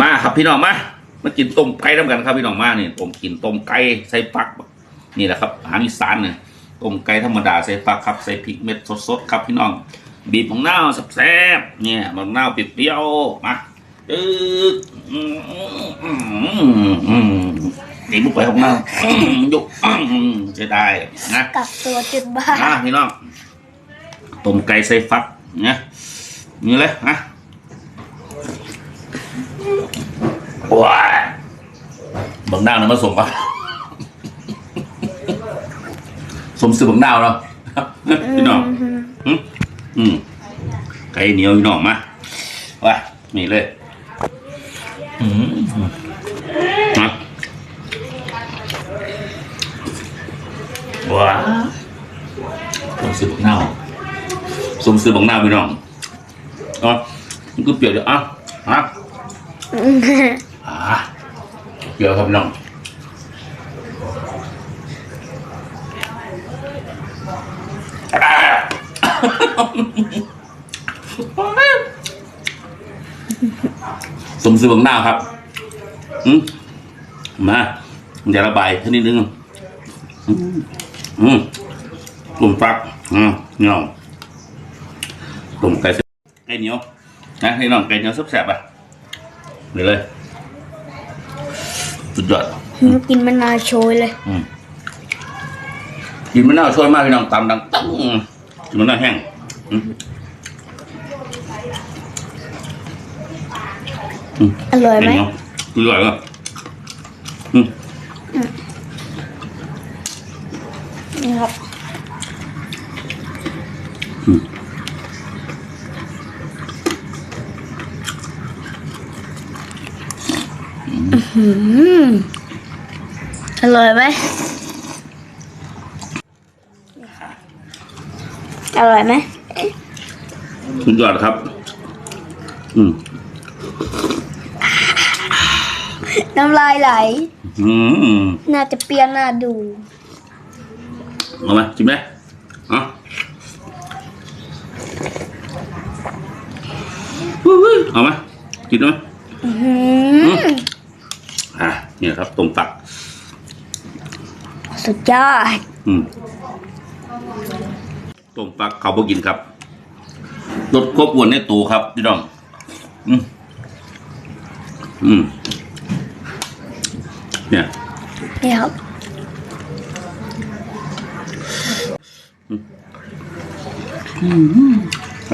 มาครับพี่น้องมามากินต้มไก่น้ำกันครับพี่น้องมาเนี่ยผมกินต้มไก่ใส่ฟักนี่แหละครับอาหารอีสานเนี่ยต้มไก่ธรรมดาใส่ฟักครับใส่พริกเม็ดสดๆครับพี่น้อง บีบมะนาวแซ่บๆเนี่ยมะนาวเปรี้ยวๆมาเอออืมอืมอืมตีบุกไปของเราอืมยุกอืมจะได้นะกักตัวจุดบ้าอะพี่น้องต้มไก่ใส่ฟักเนี่ยนี่เลยนะ ว้ายบังนาวนะมาส่งปะสมสื่อบังนาวเนาะพี่น้องอืมอืมไก่เหนียวพี่น้องมาว้านี่เลยอืมนะว้าสมซื้อบักนาวสมซื้อบักนาวพี่น้องอ๋อมันก็เปรี้ยวเดี๋ยวอะฮะ อ่าเปรี้ยวครับน้องสมซื้อบักนาครับอืมมาเดี๋ยวระบายท่นิดนึงอืมอืมตุ่มฟักอืมนี่น้องตุ่มไก่เสไก่เหนียวนะนี่น้องไก่เหนียวแซ่บๆอะนี่เลย สุดยอดกินมะนาวโชยเลยอืมกินมะนาวช่วยมากพี่น้องตำดังตั้งกินมะนาวแห้งอืมอืมอร่อยไหมไก่เหนียวอร่อยอะอืมนี่ครับ อืมอร่อยไหมอร่อยไหมสุดยอดครับ อืมน้ำลายไหล อืมน่าจะเปรี้ยวน่าดูเอามาชิมไหมเอะเอามากินไหม อื้อหืออะ เนี่ยครับต้มตัก สุดยอดอืมต้มฟักเขาบ่กินครับลดควบอ้วนในตูครับพี่น้อง อืมอืมเนี่ย นี่ครับไป